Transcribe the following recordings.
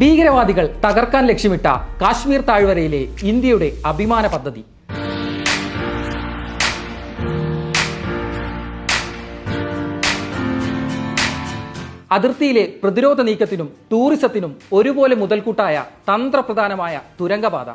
ഭീകരവാദികൾ തകർക്കാൻ ലക്ഷ്യമിട്ട കാശ്മീർ താഴ്വരയിലെ ഇന്ത്യയുടെ അഭിമാന പദ്ധതി. അതിർത്തിയിലെ പ്രതിരോധ നീക്കത്തിനും ടൂറിസത്തിനും ഒരുപോലെ മുതൽക്കൂട്ടായ തന്ത്രപ്രധാനമായ തുരങ്കപാത.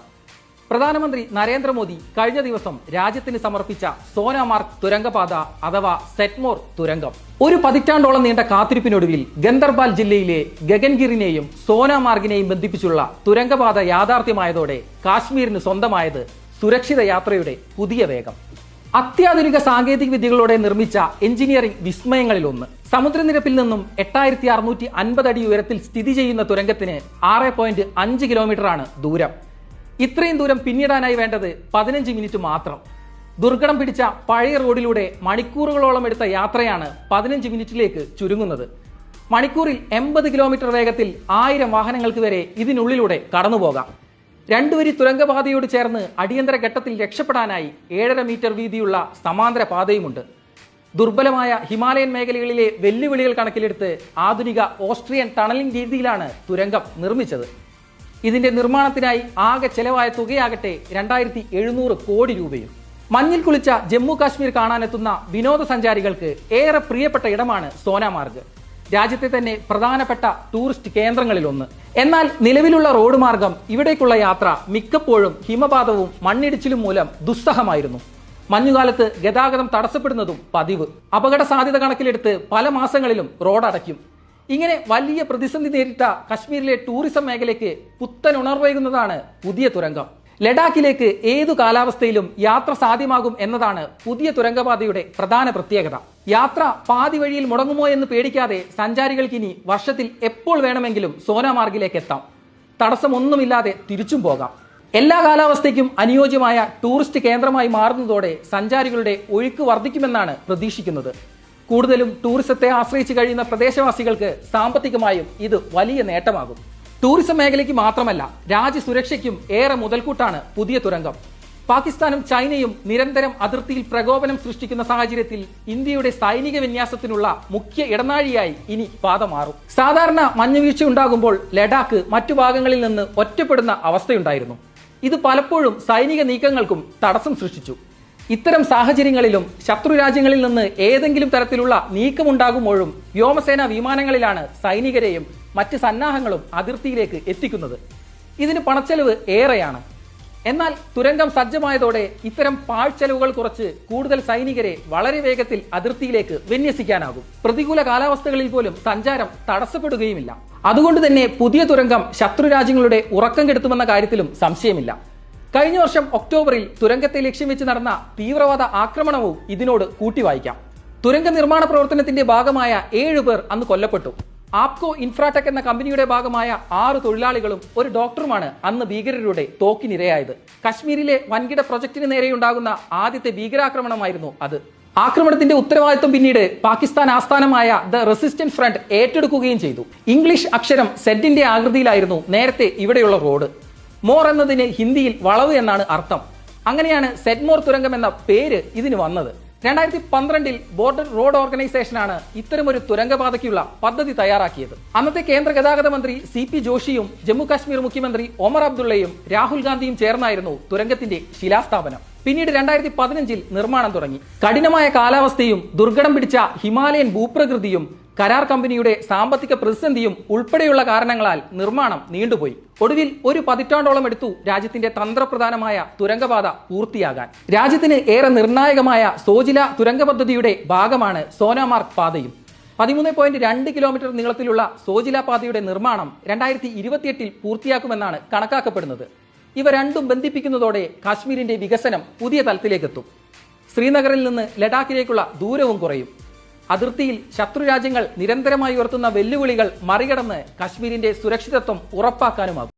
പ്രധാനമന്ത്രി നരേന്ദ്രമോദി കഴിഞ്ഞ ദിവസം രാജ്യത്തിന് സമർപ്പിച്ച സോനാമാർഗ് തുരങ്കപാത അഥവാ സെറ്റ്മോർ തുരങ്കം. ഒരു പതിറ്റാണ്ടോളം നീണ്ട കാത്തിരിപ്പിനൊടുവിൽ ഗന്ദർബാൽ ജില്ലയിലെ ഗഗൻഗിറിനെയും സോനാമാർഗിനെയും ബന്ധിപ്പിച്ചുള്ള തുരങ്കപാത യാഥാർത്ഥ്യമായതോടെ കാശ്മീരിന് സ്വന്തമായത് സുരക്ഷിത യാത്രയുടെ പുതിയ വേഗം. അത്യാധുനിക സാങ്കേതിക വിദ്യകളോടെ നിർമ്മിച്ച എഞ്ചിനീയറിംഗ് വിസ്മയങ്ങളിൽ ഒന്ന് സമുദ്രനിരപ്പിൽ നിന്നും എട്ടായിരത്തി അറുന്നൂറ്റി അൻപത് അടി ഉയരത്തിൽ സ്ഥിതി ചെയ്യുന്ന തുരങ്കത്തിന് ആറ് പോയിന്റ് അഞ്ച് കിലോമീറ്ററാണ് ദൂരം. ഇത്രയും ദൂരം പിന്നിടാനായി വേണ്ടത് പതിനഞ്ച് മിനിറ്റ് മാത്രം. ദുർഘടം പിടിച്ച പഴയ റോഡിലൂടെ മണിക്കൂറുകളോളം എടുത്ത യാത്രയാണ് പതിനഞ്ച് മിനിറ്റിലേക്ക് ചുരുങ്ങുന്നത്. മണിക്കൂറിൽ എൺപത് കിലോമീറ്റർ വേഗത്തിൽ ആയിരം വാഹനങ്ങൾക്ക് വരെ ഇതിനുള്ളിലൂടെ കടന്നുപോകാം രണ്ടുവരി തുരങ്കപാതയോട് ചേർന്ന് അടിയന്തര ഘട്ടത്തിൽ രക്ഷപ്പെടാനായി ഏഴര മീറ്റർ വീതിയുള്ള സമാന്തര പാതയുമുണ്ട്. ദുർബലമായ ഹിമാലയൻ മേഖലകളിലെ വെല്ലുവിളികൾ കണക്കിലെടുത്ത് ആധുനിക ഓസ്ട്രിയൻ ടണലിംഗ് രീതിയിലാണ് തുരങ്കം നിർമ്മിച്ചത്. ഇതിന്റെ നിർമ്മാണത്തിനായി ആകെ ചെലവായ തുകയാകട്ടെ രണ്ടായിരത്തി എഴുന്നൂറ് കോടി രൂപയും. മഞ്ഞിൽ കുളിച്ച ജമ്മു കാശ്മീർ കാണാനെത്തുന്ന വിനോദസഞ്ചാരികൾക്ക് ഏറെ പ്രിയപ്പെട്ട ഇടമാണ് സോനാമാർഗ്. രാജ്യത്തെ തന്നെ പ്രധാനപ്പെട്ട ടൂറിസ്റ്റ് കേന്ദ്രങ്ങളിലൊന്ന്. എന്നാൽ നിലവിലുള്ള റോഡ് മാർഗം ഇവിടേക്കുള്ള യാത്ര മിക്കപ്പോഴും ഹിമപാതവും മണ്ണിടിച്ചിലും മൂലം ദുസ്സഹമായിരുന്നു. മഞ്ഞുകാലത്ത് ഗതാഗതം തടസ്സപ്പെടുന്നതും പതിവ്. അപകട സാധ്യത കണക്കിലെടുത്ത് പല മാസങ്ങളിലും റോഡ് അടയ്ക്കും ഇങ്ങനെ വലിയ പ്രതിസന്ധി നേരിട്ട കശ്മീരിലെ ടൂറിസം മേഖലയ്ക്ക് പുത്തൻ ഉണർവേകുന്നതാണ് പുതിയ തുരങ്കം. ലഡാക്കിലേക്ക് ഏതു കാലാവസ്ഥയിലും യാത്ര സാധ്യമാകും എന്നതാണ് പുതിയ തുരങ്കപാതയുടെ പ്രധാന പ്രത്യേകത. യാത്ര പാതി വഴിയിൽ മുടങ്ങുമോ എന്ന് പേടിക്കാതെ സഞ്ചാരികൾക്ക് ഇനി വർഷത്തിൽ എപ്പോൾ വേണമെങ്കിലും സോനാമാർഗിലേക്ക് എത്താം. തടസ്സമൊന്നുമില്ലാതെ തിരിച്ചും പോകാം. എല്ലാ കാലാവസ്ഥയ്ക്കും അനുയോജ്യമായ ടൂറിസ്റ്റ് കേന്ദ്രമായി മാറുന്നതോടെ സഞ്ചാരികളുടെ ഒഴുക്ക് വർദ്ധിക്കുമെന്നാണ് പ്രതീക്ഷിക്കുന്നത്. കൂടുതലും ടൂറിസത്തെ ആശ്രയിച്ച് കഴിയുന്ന പ്രദേശവാസികൾക്ക് സാമ്പത്തികമായും ഇത് വലിയ നേട്ടമാകും. ടൂറിസം മേഖലയ്ക്ക് മാത്രമല്ല രാജ്യസുരക്ഷയ്ക്കും ഏറെ മുതൽക്കൂട്ടാണ് പുതിയ തുരങ്കം. പാകിസ്ഥാനും ചൈനയും നിരന്തരം അതിർത്തിയിൽ പ്രകോപനം സൃഷ്ടിക്കുന്ന സാഹചര്യത്തിൽ ഇന്ത്യയുടെ സൈനിക വിന്യാസത്തിനുള്ള മുഖ്യ ഇടനാഴിയായി ഇനി പാത മാറും. സാധാരണ മഞ്ഞുവീഴ്ച ഉണ്ടാകുമ്പോൾ ലഡാക്ക് മറ്റു ഭാഗങ്ങളിൽ നിന്ന് ഒറ്റപ്പെടുന്ന അവസ്ഥയുണ്ടായിരുന്നു. ഇത് പലപ്പോഴും സൈനിക നീക്കങ്ങൾക്കും തടസ്സം സൃഷ്ടിച്ചു. ഇത്തരം സാഹചര്യങ്ങളിലും ശത്രു രാജ്യങ്ങളിൽ നിന്ന് ഏതെങ്കിലും തരത്തിലുള്ള നീക്കമുണ്ടാകുമ്പോഴും വ്യോമസേന വിമാനങ്ങളിലാണ് സൈനികരെയും മറ്റ് സന്നാഹങ്ങളും അതിർത്തിയിലേക്ക് എത്തിക്കുന്നത്. ഇതിന് പണച്ചെലവ് ഏറെയാണ്. എന്നാൽ തുരങ്കം സജ്ജമായതോടെ ഇത്തരം പാഴ്ചെലവുകൾ കുറച്ച് കൂടുതൽ സൈനികരെ വളരെ വേഗത്തിൽ അതിർത്തിയിലേക്ക് വിന്യസിക്കാനാകും. പ്രതികൂല കാലാവസ്ഥകളിൽ പോലും സഞ്ചാരം തടസ്സപ്പെടുകയുമില്ല. അതുകൊണ്ട് തന്നെ പുതിയ തുരങ്കം ശത്രു രാജ്യങ്ങളുടെ ഉറക്കം കെടുത്തുമെന്ന കാര്യത്തിലും സംശയമില്ല. കഴിഞ്ഞ വർഷം ഒക്ടോബറിൽ തുരങ്കത്തെ ലക്ഷ്യം വെച്ച് നടന്ന തീവ്രവാദ ആക്രമണവും ഇതിനോട് കൂട്ടിവായിക്കാം. തുരങ്ക നിർമ്മാണ പ്രവർത്തനത്തിന്റെ ഭാഗമായ ഏഴ് പേർ അന്ന് കൊല്ലപ്പെട്ടു. ആപ്കോ ഇൻഫ്രാടെക് എന്ന കമ്പനിയുടെ ഭാഗമായ ആറ് തൊഴിലാളികളും ഒരു ഡോക്ടറുമാണ് അന്ന് ഭീകരരുടെ തോക്കിനിരയായത്. കശ്മീരിലെ വൻകിട പ്രൊജക്ടിന് നേരെയുണ്ടാകുന്ന ആദ്യത്തെ ഭീകരാക്രമണമായിരുന്നു അത്. ആക്രമണത്തിന്റെ ഉത്തരവാദിത്വം പിന്നീട് പാകിസ്ഥാൻ ആസ്ഥാനമായ ദ റെസിസ്റ്റൻസ് ഫ്രണ്ട് ഏറ്റെടുക്കുകയും ചെയ്തു. ഇംഗ്ലീഷ് അക്ഷരം സെഡിന്റെ ആകൃതിയിലായിരുന്നു നേരത്തെ ഇവിടെയുള്ള റോഡ്. മോർ എന്നതിന് ഹിന്ദിയിൽ വളവ് എന്നാണ് അർത്ഥം. അങ്ങനെയാണ് സെറ്റ്മോർ തുരങ്കം എന്ന പേര് ഇതിന് വന്നത്. രണ്ടായിരത്തി പന്ത്രണ്ടിൽ ബോർഡർ റോഡ് ഓർഗനൈസേഷനാണ് ഇത്തരമൊരു തുരങ്കപാതയ്ക്കുള്ള പദ്ധതി തയ്യാറാക്കിയത്. അന്നത്തെ കേന്ദ്ര ഗതാഗത മന്ത്രി സി പി ജോഷിയും ജമ്മു കാശ്മീർ മുഖ്യമന്ത്രി ഒമർ അബ്ദുള്ളയും രാഹുൽ ഗാന്ധിയും ചേർന്നായിരുന്നു തുരങ്കത്തിന്റെ ശിലാസ്ഥാപനം. പിന്നീട് രണ്ടായിരത്തി പതിനഞ്ചിൽ നിർമ്മാണം തുടങ്ങി. കഠിനമായ കാലാവസ്ഥയും ദുർഘടം പിടിച്ച ഹിമാലയൻ ഭൂപ്രകൃതിയും കരാർ കമ്പനിയുടെ സാമ്പത്തിക പ്രതിസന്ധിയും ഉൾപ്പെടെയുള്ള കാരണങ്ങളാൽ നിർമ്മാണം നീണ്ടുപോയി. ഒടുവിൽ ഒരു പതിറ്റാണ്ടോളം എടുത്തു രാജ്യത്തിന്റെ തന്ത്രപ്രധാനമായ തുരങ്കപാത പൂർത്തിയാകാൻ. രാജ്യത്തിന് ഏറെ നിർണായകമായ സോജില തുരങ്ക പദ്ധതിയുടെ ഭാഗമാണ് സോനാമാർഗ് പാതയും. പതിമൂന്ന് പോയിന്റ് രണ്ട് കിലോമീറ്റർ നീളത്തിലുള്ള സോജില പാതയുടെ നിർമ്മാണം രണ്ടായിരത്തി ഇരുപത്തിയെട്ടിൽ പൂർത്തിയാക്കുമെന്നാണ് കണക്കാക്കപ്പെടുന്നത്. ഇവ രണ്ടും ബന്ധിപ്പിക്കുന്നതോടെ കാശ്മീരിന്റെ വികസനം പുതിയ തലത്തിലേക്കെത്തും. ശ്രീനഗറിൽ നിന്ന് ലഡാക്കിലേക്കുള്ള ദൂരവും കുറയും. അതിർത്തിയിൽ ശത്രു രാജ്യങ്ങൾ നിരന്തരമായി ഉയർത്തുന്ന വെല്ലുവിളികൾ മറികടന്ന് കശ്മീരിന്റെ സുരക്ഷിതത്വം ഉറപ്പാക്കാനുമാകും.